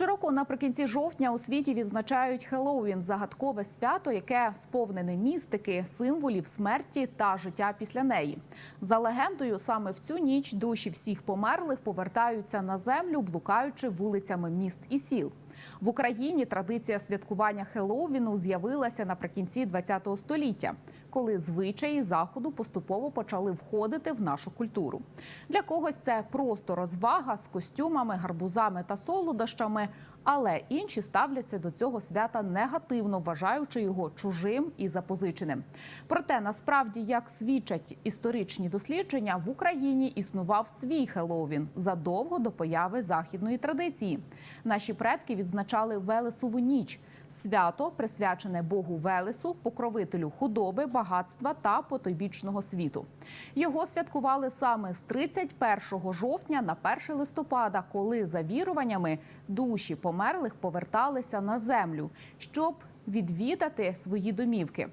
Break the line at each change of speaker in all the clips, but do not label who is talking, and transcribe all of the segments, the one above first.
Щороку наприкінці жовтня у світі відзначають Хеллоуін – загадкове свято, яке сповнене містики, символів смерті та життя після неї. За легендою, саме в цю ніч душі всіх померлих повертаються на землю, блукаючи вулицями міст і сіл. В Україні традиція святкування Хеллоуіну з'явилася наприкінці ХХ століття, коли звичаї заходу поступово почали входити в нашу культуру. Для когось це просто розвага з костюмами, гарбузами та солодощами. Але інші ставляться до цього свята негативно, вважаючи його чужим і запозиченим. Проте насправді, як свідчать історичні дослідження, в Україні існував свій Хеллоуін задовго до появи західної традиції. Наші предки відзначали Велесову ніч. Свято присвячене Богу Велесу, покровителю худоби, багатства та потойбічного світу. Його святкували саме з 31 жовтня на 1 листопада, коли за віруваннями душі померлих поверталися на землю, щоб відвідати свої домівки.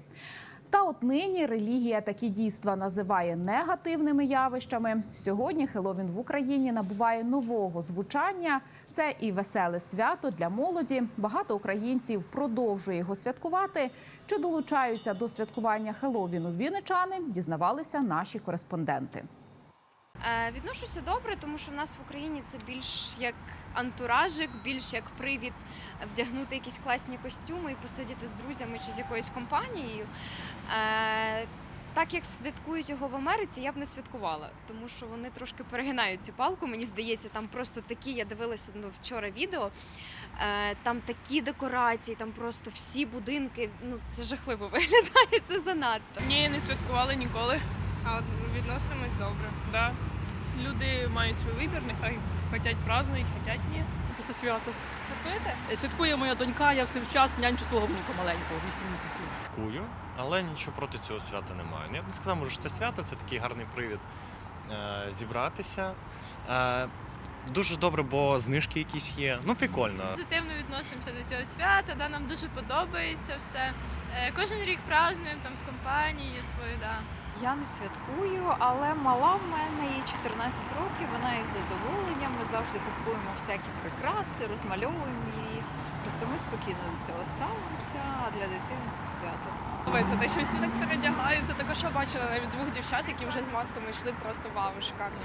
Та от нині релігія такі дійства називає негативними явищами. Сьогодні Хеловін в Україні набуває нового звучання. Це і веселе свято для молоді. Багато українців продовжує його святкувати. Чи долучаються до святкування Хеловіну вінничани, дізнавалися наші кореспонденти.
Е, Відношуся добре, тому що в нас в Україні це більш як антуражик, більш як привід вдягнути якісь класні костюми і посидіти з друзями чи з якоюсь компанією. Е, Так як святкують його в Америці, я б не святкувала, тому що вони трошки перегинають цю палку. Мені здається, там просто такі. Я дивилася ну, вчора відео. е, Там такі декорації, там просто всі будинки. Ну це жахливо виглядає. Це занадто.
Ні, не святкували ніколи.
А от відносимось добре.
Да. Люди мають свій вибір, нехай хочуть празднують, хочуть ні.
Це свято.
Святкуєте?
Е, Святкує моя донька, я все в час нянчу свого внука маленького, 8 місяців.
святкую, але нічого проти цього свята немає. Ну, Я б не сказав, може, що це свято, це такий гарний привід е, зібратися. Е, дуже добре, бо знижки якісь є. Ну, прикольно.
Позитивно відносимося до цього свята, да, нам дуже подобається все. Е, Кожен рік празднуємо там з компанією своєю, да.
Я не святкую, але мала в мене їй 14 років. Вона із задоволенням. Ми завжди купуємо всякі прикраси, розмальовуємо її. Тобто ми спокійно до цього ставимося, а для дитини це свято.
Подобається те, що всі так передягаються. Також я бачила навіть двох дівчат, які вже з масками йшли просто вау, шикарні.